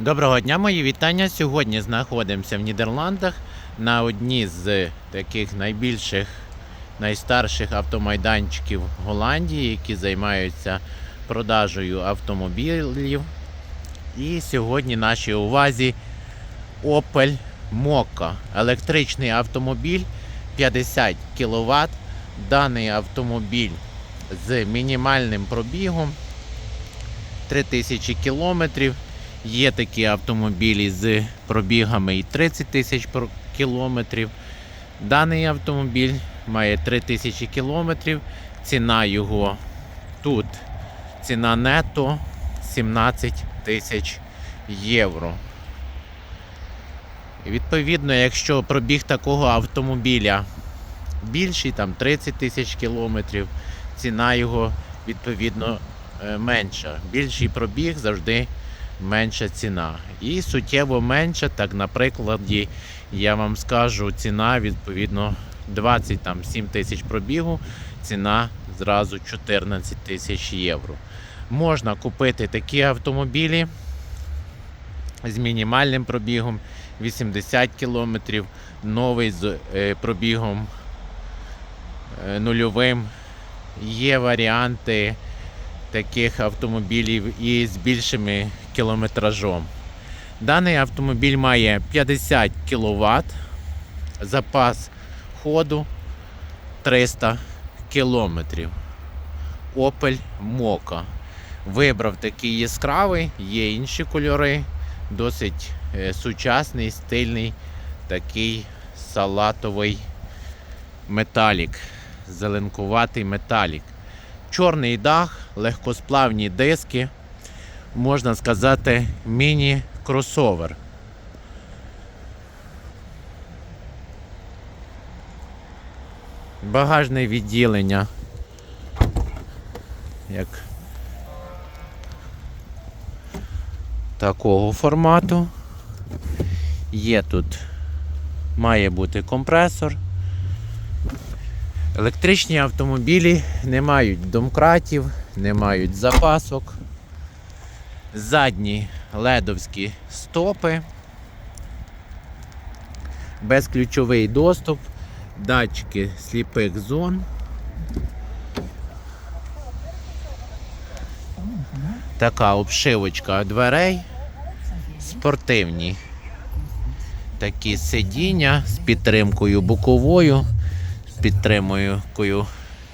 Доброго дня, мої вітання. Сьогодні знаходимося в Нідерландах на одній з таких найбільших, найстарших автомайданчиків Голландії, які займаються продажею автомобілів. І сьогодні нашій увазі Opel Mokka. Електричний автомобіль 50 кВт. Даний автомобіль з мінімальним пробігом 3000 кілометрів. Є такі автомобілі з пробігами і 30 тисяч кілометрів. Даний автомобіль має 3 тисячі кілометрів. Ціна його тут. Ціна нето 17 тисяч євро. Відповідно, якщо пробіг такого автомобіля більший, там 30 тисяч кілометрів, ціна його відповідно е, менша. Більший пробіг завжди менша ціна. І суттєво менша, так на прикладі я вам скажу, ціна відповідно 27 тисяч пробігу, ціна зразу 14 тисяч євро. Можна купити такі автомобілі з мінімальним пробігом 80 кілометрів, новий з е, пробігом е, нульовим. Є варіанти таких автомобілів і з більшими кілометражом. Даний автомобіль має 50 кВт, запас ходу 300 км. Opel Mokka. Вибрав такий яскравий, є інші кольори, досить е, сучасний, стильний, такий салатовий металік, зеленкуватий металік. Чорний дах, легкосплавні диски, можна сказати, міні-кросовер. Багажне відділення. Як такого формату. Є тут, має бути компресор. Електричні автомобілі не мають домкратів, не мають запасок. Задні ледовські стопи, безключовий доступ, датчики сліпих зон. Така обшивочка дверей, спортивні такі сидіння з підтримкою боковою з підтримкою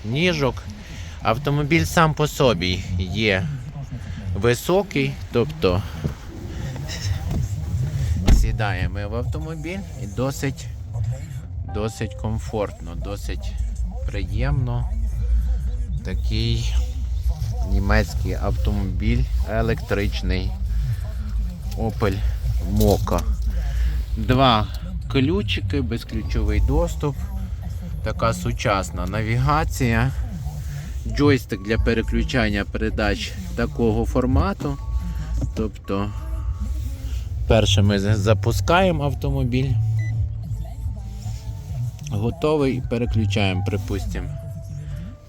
ніжок. Автомобіль сам по собі є високий, тобто сідаємо в автомобіль і досить, досить комфортно, досить приємно. Такий німецький автомобіль електричний Opel Mokka. Два ключики, безключовий доступ така сучасна навігація, джойстик для переключання передач такого формату. Тобто, перше ми запускаємо автомобіль. Готовий, переключаємо, припустимо.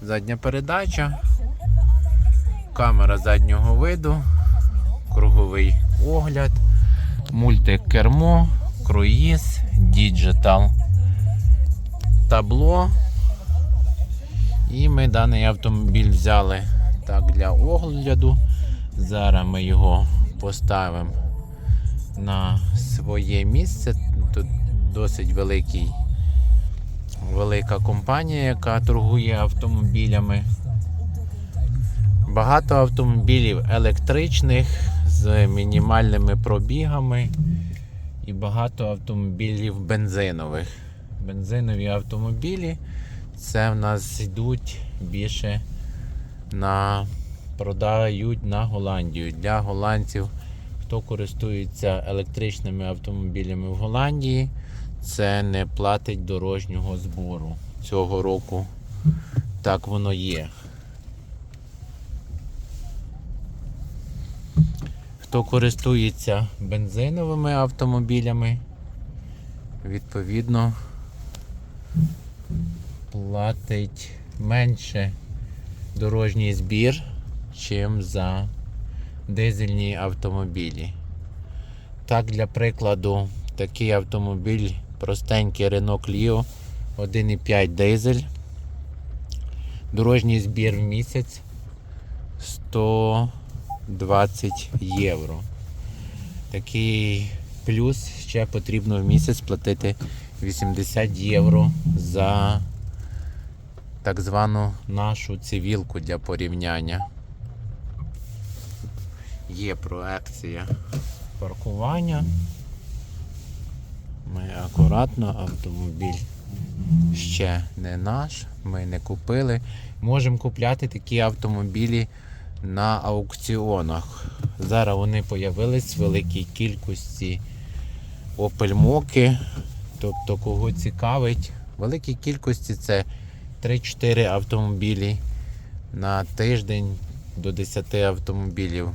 Задня передача, камера заднього виду, круговий огляд, мультикермо, круїз, діджитал табло. І ми даний автомобіль взяли так для огляду. Зараз ми його поставимо на своє місце. Тут досить великий, велика компанія, яка торгує автомобілями. Багато автомобілів електричних з мінімальними пробігами і багато автомобілів бензинових бензинові автомобілі. Це в нас йдуть більше на продають на Голландію. Для голландців, хто користується електричними автомобілями в Голландії, це не платить дорожнього збору цього року. Так воно є. Хто користується бензиновими автомобілями, відповідно платить менше дорожній збір, чим за дизельні автомобілі. Так, для прикладу, такий автомобіль, простенький Renault Clio 1,5 дизель. Дорожній збір в місяць 120 євро. Такий плюс ще потрібно в місяць платити 80 євро за так звану нашу цивілку для порівняння. Є проекція паркування. Ми акуратно, автомобіль ще не наш, ми не купили. Можемо купляти такі автомобілі на аукціонах. Зараз вони появились в великій кількості Opel Mokki. Тобто, кого цікавить, в великій кількості це 3-4 автомобілі на тиждень до 10 автомобілів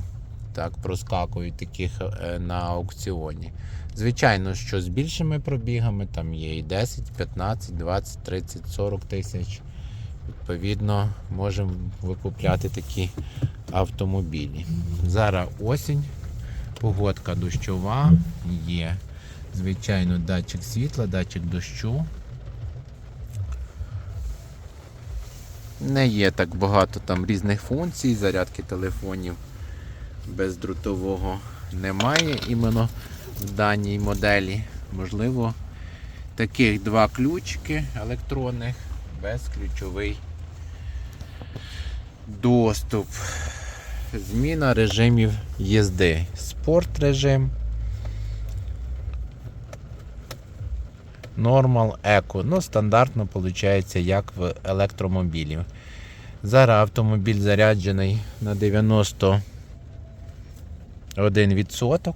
так проскакують таких е, на аукціоні. Звичайно, що з більшими пробігами там є і 10, 15, 20, 30, 40 тисяч. Відповідно, можемо викупляти такі автомобілі. Зараз осінь, погодка дощова, є. Звичайно, датчик світла, датчик дощу. Не є так багато там різних функцій, зарядки телефонів бездрутового немає іменно в даній моделі. Можливо, таких два ключики електронних, безключовий доступ. Зміна режимів їзди. Спорт режим. Нормал, еко. Ну, стандартно виходить, як в електромобілі. Зараз автомобіль заряджений на 90 1%.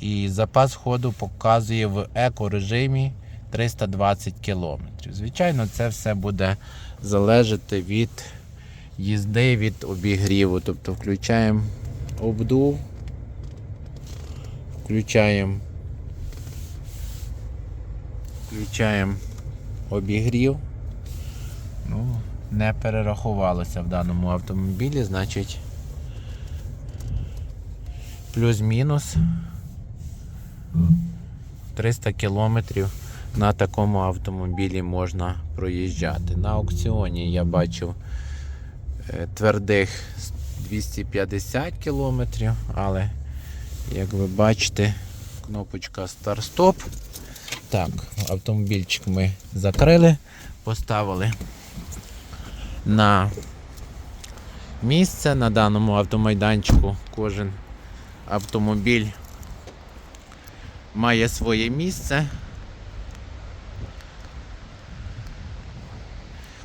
І запас ходу показує в еко-режимі 320 км. Звичайно, це все буде залежати від їзди, від обігріву. Тобто включаємо обдув, включаємо, включаємо обігрів. Ну, не перерахувалося в даному автомобілі, значить плюс-мінус 300 кілометрів на такому автомобілі можна проїжджати. На аукціоні я бачив е, твердих 250 кілометрів, але як ви бачите, кнопочка старт-стоп. Так, автомобільчик ми закрили, поставили на місце на даному автомайданчику. Кожен автомобіль має своє місце.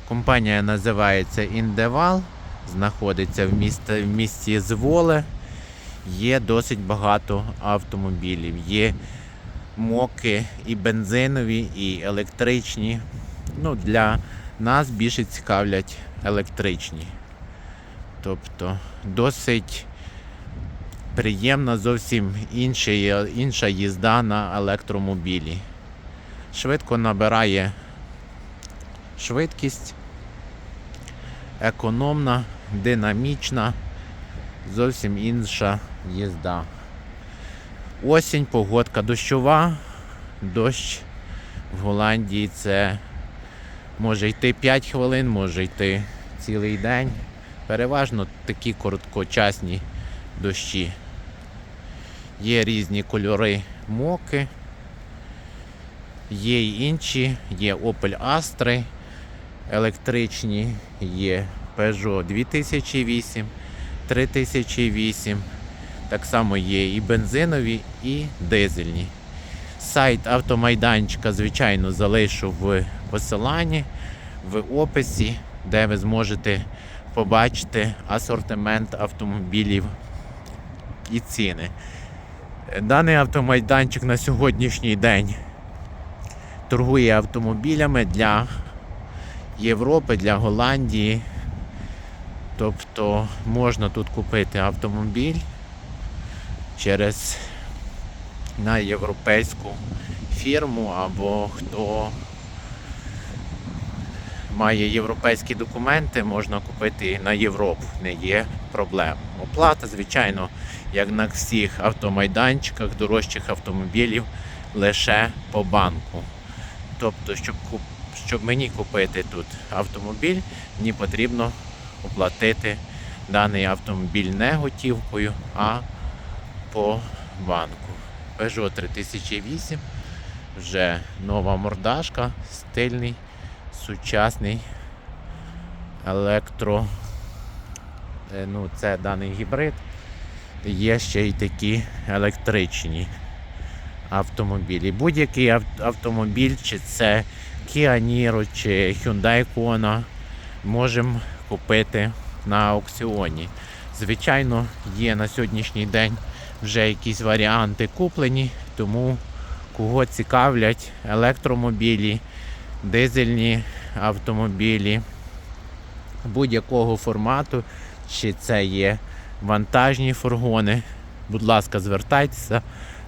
Компанія називається Індевал, знаходиться в місті, в місті Зволе. Є досить багато автомобілів. Є моки і бензинові, і електричні. Ну, Для нас більше цікавлять електричні. Тобто досить приємна зовсім інша, інша їзда на електромобілі. Швидко набирає швидкість, економна, динамічна, зовсім інша їзда. Осінь, погодка дощова, дощ в Голландії це може йти 5 хвилин, може йти цілий день. Переважно такі короткочасні дощі. Є різні кольори моки, є й інші, є Opel Astra електричні, є Peugeot 2008, 3008. Так само є і бензинові, і дизельні. Сайт автомайданчика, звичайно, залишу в посиланні, в описі, де ви зможете побачити асортимент автомобілів і ціни. Даний автомайданчик на сьогоднішній день торгує автомобілями для Європи, для Голландії. Тобто можна тут купити автомобіль через на європейську фірму або хто має європейські документи, можна купити на Європу, не є проблем. Оплата, звичайно, як на всіх автомайданчиках, дорожчих автомобілів, лише по банку. Тобто, щоб, щоб мені купити тут автомобіль, мені потрібно оплатити даний автомобіль не готівкою, а по банку. Peugeot 3008, вже нова мордашка, стильний, сучасний електро. е, Ну, це даний гібрид. Є ще й такі електричні автомобілі. Будь-який ав- автомобіль, чи це Kia Niro, чи Hyundai Kona, можемо купити на аукціоні. Звичайно, є на сьогоднішній день вже якісь варіанти куплені, тому кого цікавлять електромобілі, дизельні автомобілі будь-якого формату, чи це є вантажні фургони. Будь ласка, звертайтеся.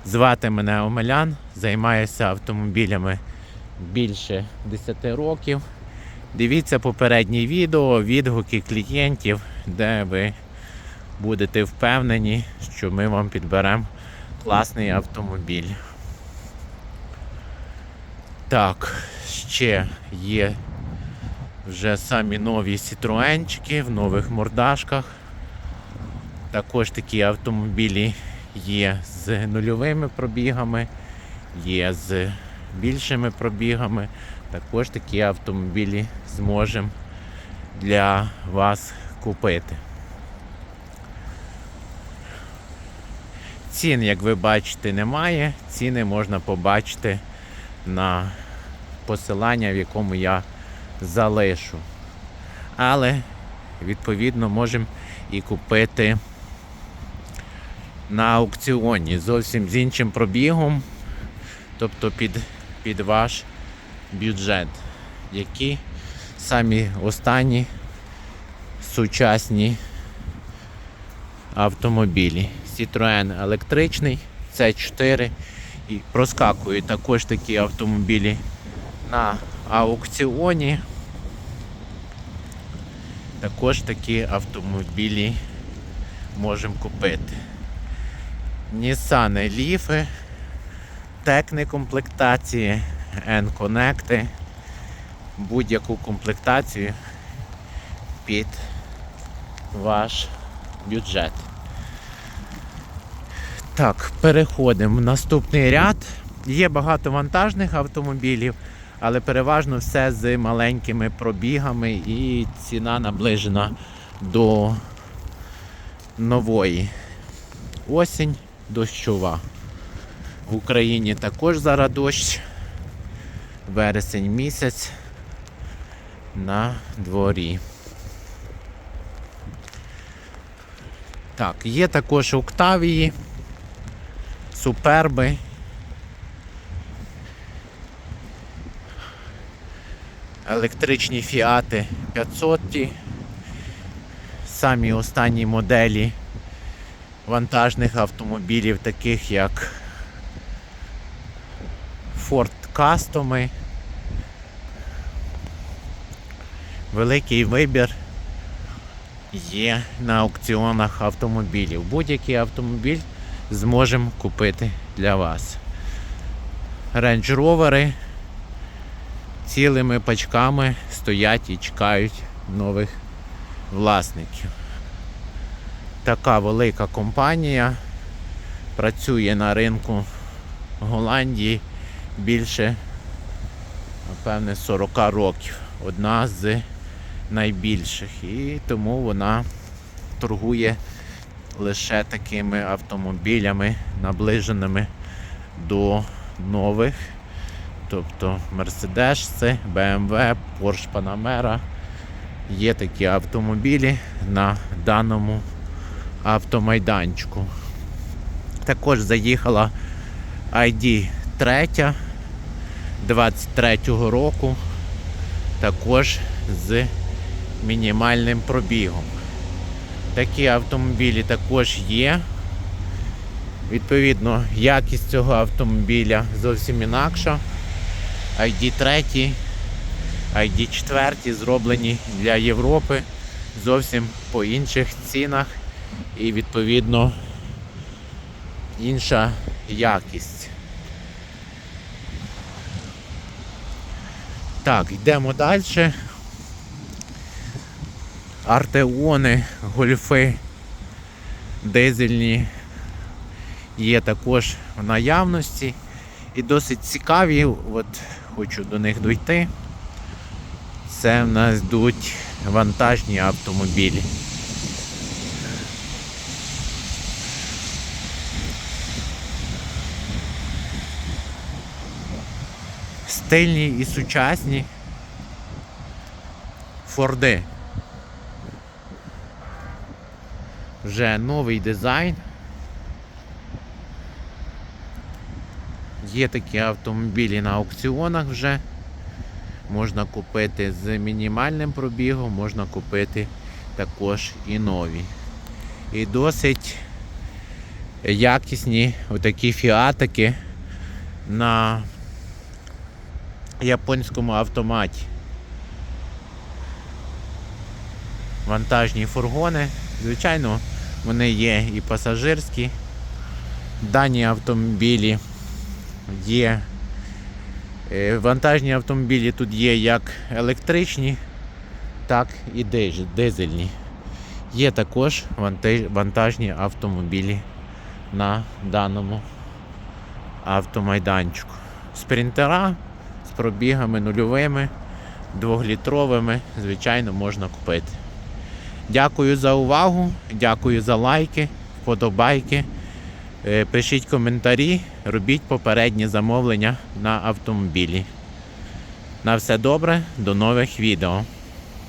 Звати мене Омелян, займаюся автомобілями більше 10 років. Дивіться попередні відео, відгуки клієнтів, де ви будете впевнені, що ми вам підберемо класний автомобіль. Так, ще є вже самі нові Citroenчики в нових мордашках. Також такі автомобілі є з нульовими пробігами, є з більшими пробігами. Також такі автомобілі зможемо для вас купити. Цін, як ви бачите, немає. Ціни можна побачити на посилання, в якому я залишу. Але, відповідно, можемо і купити на аукціоні зовсім з іншим пробігом, тобто під, під ваш бюджет, які самі останні сучасні автомобілі. Citroen електричний, C4 і проскакують також такі автомобілі на аукціоні. Також такі автомобілі можемо купити. Nissan Leaf, Текни комплектації, N-Connect, будь-яку комплектацію під ваш бюджет. Так, переходимо в наступний ряд. Є багато вантажних автомобілів, але переважно все з маленькими пробігами і ціна наближена до нової. Осінь дощова. В Україні також зараз дощ. Вересень місяць на дворі. Так, є також Октавії, суперби. Електричні фіати 500, самі останні моделі вантажних автомобілів, таких як Ford Custom. Великий вибір є на аукціонах автомобілів. Будь-який автомобіль зможемо купити для вас. Range Rover цілими пачками стоять і чекають нових власників. Така велика компанія працює на ринку Голландії більше, напевне, 40 років. Одна з найбільших. І тому вона торгує лише такими автомобілями, наближеними до нових. Тобто Mercedes, BMW, Porsche Panamera. Є такі автомобілі на даному автомайданчику. Також заїхала ID 3 23-го року, також з мінімальним пробігом. Такі автомобілі також є. Відповідно, якість цього автомобіля зовсім інакша. ID 3, ID 4 зроблені для Європи зовсім по інших цінах і відповідно інша якість. Так, йдемо далі. Артеони, гольфи дизельні є також в наявності і досить цікаві. От хочу до них дойти. Це в нас йдуть вантажні автомобілі. Стильні і сучасні Форди. Вже новий дизайн. Є такі автомобілі на аукціонах вже. Можна купити з мінімальним пробігом, можна купити також і нові. І досить якісні отакі фіатики на японському автоматі. Вантажні фургони. Звичайно, вони є і пасажирські. Дані автомобілі є. е, Вантажні автомобілі тут є як електричні, так і дизельні. Є також вантажні автомобілі на даному автомайданчику. Спринтера з пробігами нульовими, двохлітровими, звичайно, можна купити. Дякую за увагу, дякую за лайки, вподобайки. Е, Пишіть коментарі, робіть попередні замовлення на автомобілі. На все добре, до нових відео.